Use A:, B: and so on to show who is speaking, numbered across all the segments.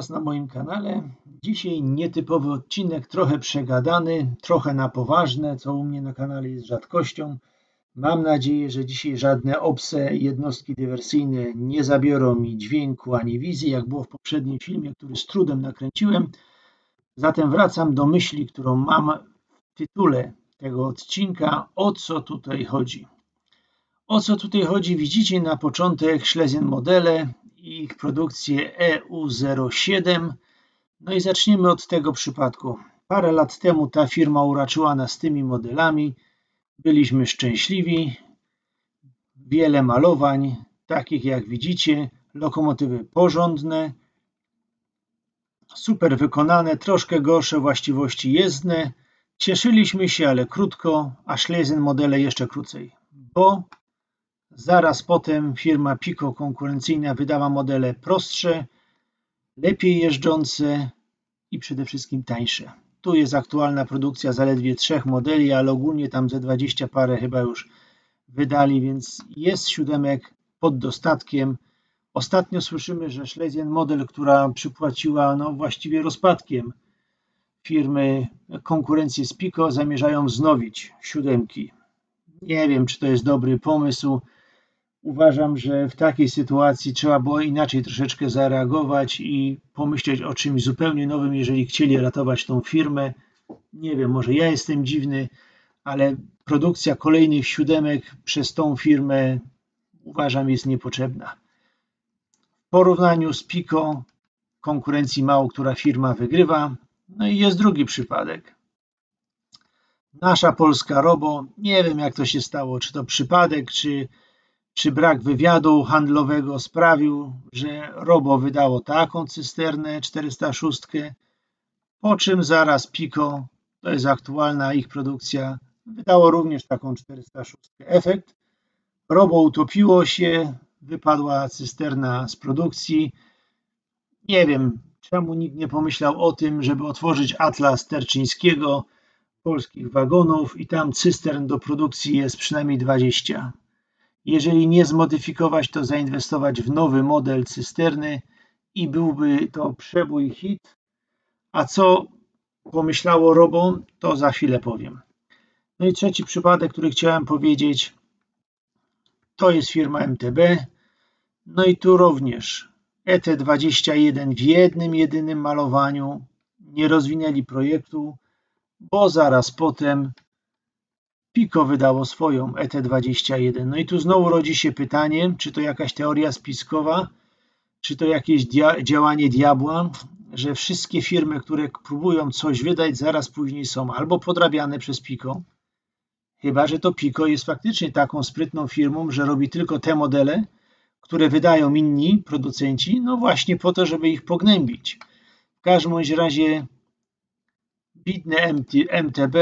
A: Was na moim kanale. Dzisiaj nietypowy odcinek, trochę przegadany, trochę na poważne, co u mnie na kanale jest rzadkością. Mam nadzieję, że dzisiaj żadne obce jednostki dywersyjne nie zabiorą mi dźwięku ani wizji, jak było w poprzednim filmie, który z trudem nakręciłem. Zatem wracam do myśli, którą mam w tytule tego odcinka, o co tutaj chodzi. O co tutaj chodzi? Widzicie na początek Schlesien modele, ich produkcję EU07. No i zaczniemy od tego przypadku. Parę lat temu ta firma uraczyła nas tymi modelami. Byliśmy szczęśliwi. Wiele malowań, takich jak widzicie, lokomotywy porządne, super wykonane, troszkę gorsze właściwości jezdne. Cieszyliśmy się, ale krótko, a Schlesien modele jeszcze krócej, bo Zaraz potem firma Pico konkurencyjna wydała modele prostsze, lepiej jeżdżące i przede wszystkim tańsze. Tu jest aktualna produkcja zaledwie trzech modeli, ale ogólnie tam ze 20 parę chyba już wydali, więc jest siódemek pod dostatkiem. Ostatnio słyszymy, że Schlesien model, która przypłaciła no właściwie rozpadkiem firmy konkurencję z Pico, zamierzają wznowić siódemki. Nie wiem, czy to jest dobry pomysł. Uważam, że w takiej sytuacji trzeba było inaczej troszeczkę zareagować i pomyśleć o czymś zupełnie nowym, jeżeli chcieli ratować tą firmę. Nie wiem, może ja jestem dziwny, ale produkcja kolejnych siódemek przez tą firmę uważam jest niepotrzebna. W porównaniu z Pico konkurencji mało która firma wygrywa. No i jest drugi przypadek. Nasza polska Robo, nie wiem jak to się stało, czy to przypadek, czy czy brak wywiadu handlowego sprawił, że Robo wydało taką cysternę 406, po czym zaraz Pico, to jest aktualna ich produkcja, wydało również taką 406. Efekt? Robo utopiło się, wypadła cysterna z produkcji. Nie wiem, czemu nikt nie pomyślał o tym, żeby otworzyć atlas Terczyńskiego polskich wagonów i tam cystern do produkcji jest przynajmniej 20. Jeżeli nie zmodyfikować, to zainwestować w nowy model cysterny i byłby to przebój hit. A co pomyślało Robo, to za chwilę powiem. No i trzeci przypadek, który chciałem powiedzieć, to jest firma MTB. No i tu również ET21 w jednym, jedynym malowaniu nie rozwinęli projektu, bo zaraz potem Pico wydało swoją ET21. No i tu znowu rodzi się pytanie, czy to jakaś teoria spiskowa, czy to jakieś dia działanie diabła, że wszystkie firmy, które próbują coś wydać, zaraz później są albo podrabiane przez Pico, chyba że to Pico jest faktycznie taką sprytną firmą, że robi tylko te modele, które wydają inni producenci, no właśnie po to, żeby ich pognębić. W każdym razie bidne MTB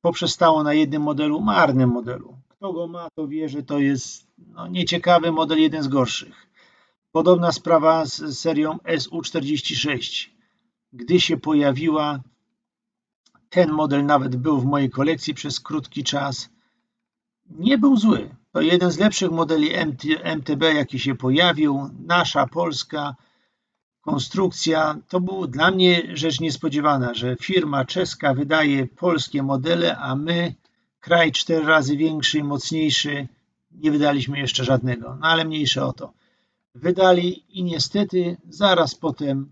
A: poprzestało na jednym modelu, marnym modelu. Kto go ma, to wie, że to jest no, nieciekawy model, jeden z gorszych. Podobna sprawa z serią SU46. Gdy się pojawiła, ten model nawet był w mojej kolekcji przez krótki czas. Nie był zły. To jeden z lepszych modeli MTB, jaki się pojawił. Nasza polska konstrukcja. To było dla mnie rzecz niespodziewana, że firma czeska wydaje polskie modele, a my, kraj cztery razy większy mocniejszy, nie wydaliśmy jeszcze żadnego. No ale mniejsze o to. Wydali i niestety zaraz potem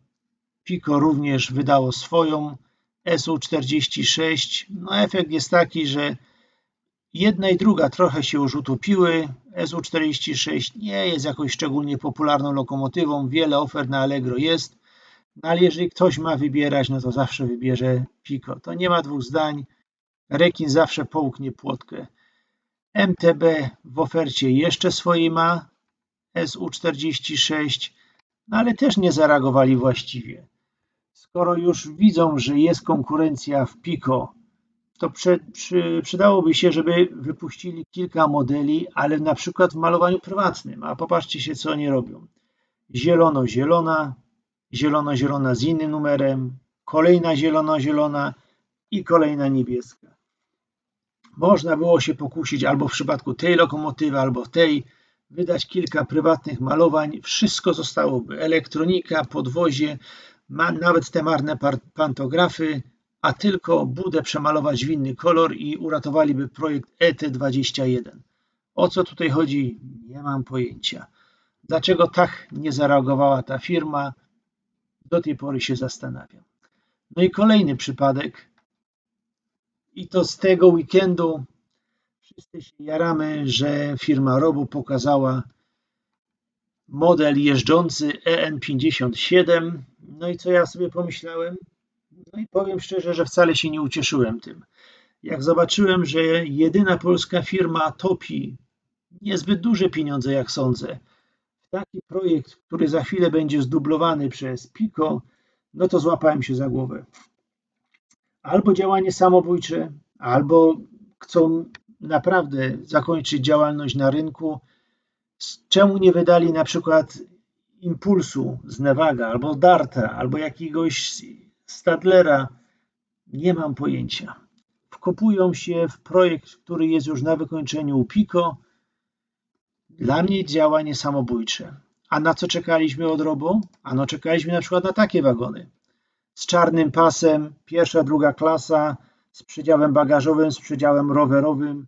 A: Pico również wydało swoją SU-46. No efekt jest taki, że Jedna i druga trochę się już utopiły. SU-46 nie jest jakoś szczególnie popularną lokomotywą. Wiele ofert na Allegro jest. No ale jeżeli ktoś ma wybierać, no to zawsze wybierze Pico. To nie ma dwóch zdań. Rekin zawsze połknie płotkę. MTB w ofercie jeszcze swojej ma. SU-46, no ale też nie zareagowali właściwie. Skoro już widzą, że jest konkurencja w Pico, to przy, przy, przydałoby się, żeby wypuścili kilka modeli, ale na przykład w malowaniu prywatnym. A popatrzcie się, co oni robią. Zielono-zielona, zielono-zielona z innym numerem, kolejna zielono-zielona i kolejna niebieska. Można było się pokusić albo w przypadku tej lokomotywy, albo tej wydać kilka prywatnych malowań, wszystko zostałoby. Elektronika, podwozie, ma nawet te marne pantografy, a tylko budę przemalować w inny kolor i uratowaliby projekt ET21. O co tutaj chodzi? Nie mam pojęcia. Dlaczego tak nie zareagowała ta firma? Do tej pory się zastanawiam. No i kolejny przypadek. I to z tego weekendu wszyscy się jaramy, że firma Robo pokazała model jeżdżący EN57. No i co ja sobie pomyślałem? No i powiem szczerze, że wcale się nie ucieszyłem tym. Jak zobaczyłem, że jedyna polska firma topi niezbyt duże pieniądze, jak sądzę, w taki projekt, który za chwilę będzie zdublowany przez Pico, no to złapałem się za głowę. Albo działanie samobójcze, albo chcą naprawdę zakończyć działalność na rynku. Czemu nie wydali na przykład impulsu z Nevaga, albo Darta, albo jakiegoś Stadlera? Nie mam pojęcia. Wkopują się w projekt, który jest już na wykończeniu u Pico. Dla mnie działanie samobójcze. A na co czekaliśmy od Robo? Ano czekaliśmy na przykład na takie wagony. Z czarnym pasem, pierwsza, druga klasa, z przedziałem bagażowym, z przedziałem rowerowym.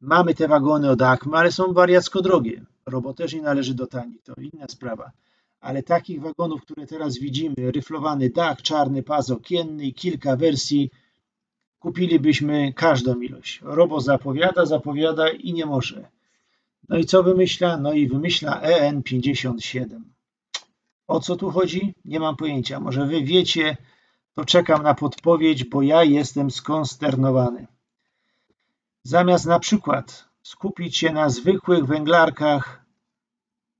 A: Mamy te wagony od Acme, ale są wariacko drogie. Robo też nie należy do tanich, to inna sprawa. Ale takich wagonów, które teraz widzimy, ryflowany dach, czarny pas okienny i kilka wersji, kupilibyśmy każdą ilość. Robo zapowiada, zapowiada i nie może. No i co wymyśla? No i wymyśla EN57. O co tu chodzi? Nie mam pojęcia. Może wy wiecie, to czekam na podpowiedź, bo ja jestem skonsternowany. Zamiast na przykład skupić się na zwykłych węglarkach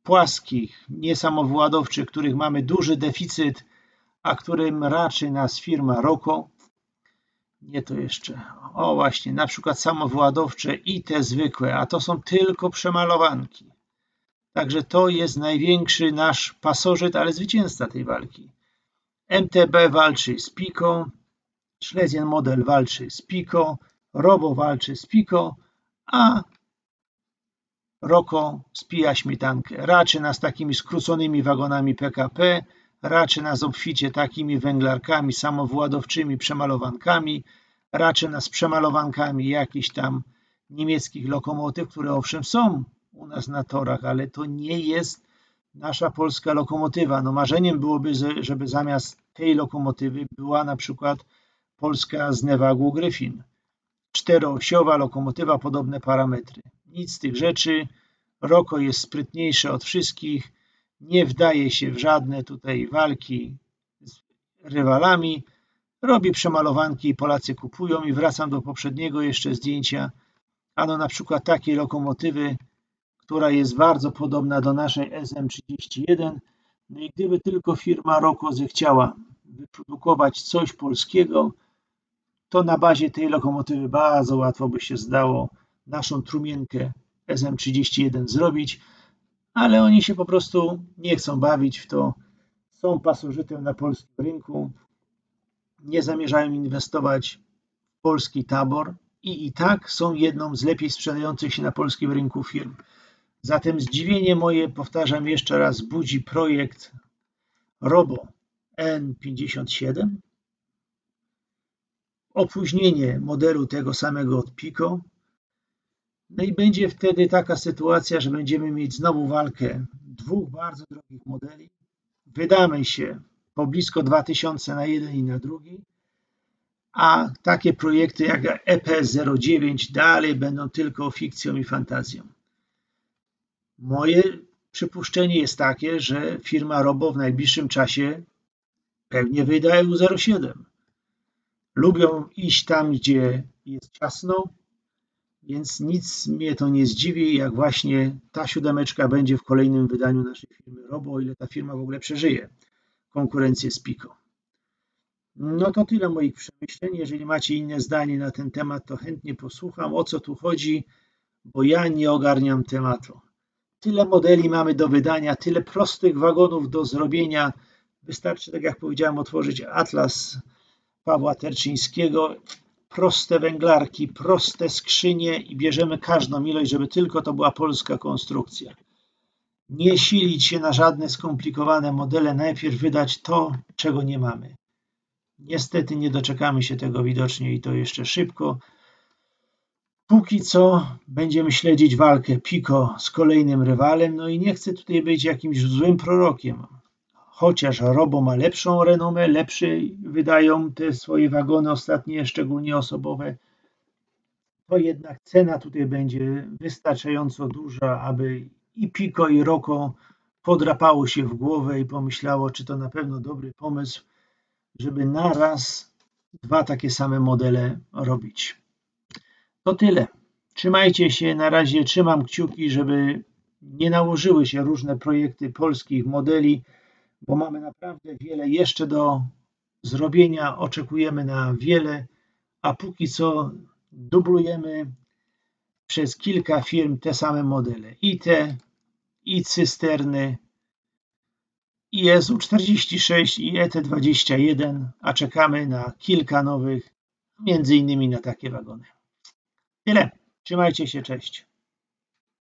A: płaskich, niesamowładowczych, których mamy duży deficyt, a którym raczy nas firma Roko, nie to jeszcze. O właśnie, na przykład samowładowcze i te zwykłe, a to są tylko przemalowanki. Także to jest największy nasz pasożyt, ale zwycięzca tej walki. MTB walczy z Pico, Schlesien Model walczy z Pico, Robo walczy z Pico, a Roko spija śmietankę. Raczy nas takimi skróconymi wagonami PKP, raczy nas obficie takimi węglarkami samowładowczymi, przemalowankami, raczy nas przemalowankami jakichś tam niemieckich lokomotyw, które owszem są u nas na torach, ale to nie jest nasza polska lokomotywa. No marzeniem byłoby, żeby zamiast tej lokomotywy była na przykład polska z Nevagu Gryfin. Czteroosiowa lokomotywa, podobne parametry. Nic z tych rzeczy. Roko jest sprytniejsze od wszystkich, nie wdaje się w żadne tutaj walki z rywalami, robi przemalowanki i Polacy kupują i wracam do poprzedniego jeszcze zdjęcia. Ano na przykład takiej lokomotywy, która jest bardzo podobna do naszej SM31. No i gdyby tylko firma Roko zechciała wyprodukować coś polskiego, to na bazie tej lokomotywy bardzo łatwo by się zdało naszą trumienkę SM31 zrobić, ale oni się po prostu nie chcą bawić w to. Są pasożytem na polskim rynku, nie zamierzają inwestować w polski tabor i i tak są jedną z lepiej sprzedających się na polskim rynku firm. Zatem zdziwienie moje, powtarzam jeszcze raz, budzi projekt Robo N57, opóźnienie modelu tego samego od Pico, no i będzie wtedy taka sytuacja, że będziemy mieć znowu walkę dwóch bardzo drogich modeli. Wydamy się po blisko 2000 na jeden i na drugi, a takie projekty jak EP09 dalej będą tylko fikcją i fantazją. Moje przypuszczenie jest takie, że firma Robo w najbliższym czasie pewnie wyda EU07. Lubią iść tam, gdzie jest ciasno, więc nic mnie to nie zdziwi, jak właśnie ta siódemeczka będzie w kolejnym wydaniu naszej firmy Robo, o ile ta firma w ogóle przeżyje konkurencję z Pico. No to tyle moich przemyśleń. Jeżeli macie inne zdanie na ten temat, to chętnie posłucham, o co tu chodzi, bo ja nie ogarniam tematu. Tyle modeli mamy do wydania, tyle prostych wagonów do zrobienia. Wystarczy, tak jak powiedziałem, otworzyć atlas Pawła Terczyńskiego proste węglarki, proste skrzynie i bierzemy każdą ilość, żeby tylko to była polska konstrukcja. Nie silić się na żadne skomplikowane modele, najpierw wydać to, czego nie mamy. Niestety nie doczekamy się tego widocznie i to jeszcze szybko. Póki co będziemy śledzić walkę Pico z kolejnym rywalem, no i nie chcę tutaj być jakimś złym prorokiem. Chociaż Robo ma lepszą renomę, lepsze wydają te swoje wagony ostatnie, szczególnie osobowe, to jednak cena tutaj będzie wystarczająco duża, aby i Pico i Roko podrapało się w głowę i pomyślało, czy to na pewno dobry pomysł, żeby naraz dwa takie same modele robić. To tyle. Trzymajcie się, na razie trzymam kciuki, żeby nie nałożyły się różne projekty polskich modeli, bo mamy naprawdę wiele jeszcze do zrobienia, oczekujemy na wiele, a póki co dublujemy przez kilka firm te same modele. I te, i cysterny, i SU46, i ET21, a czekamy na kilka nowych, między innymi na takie wagony. Tyle. Trzymajcie się, cześć.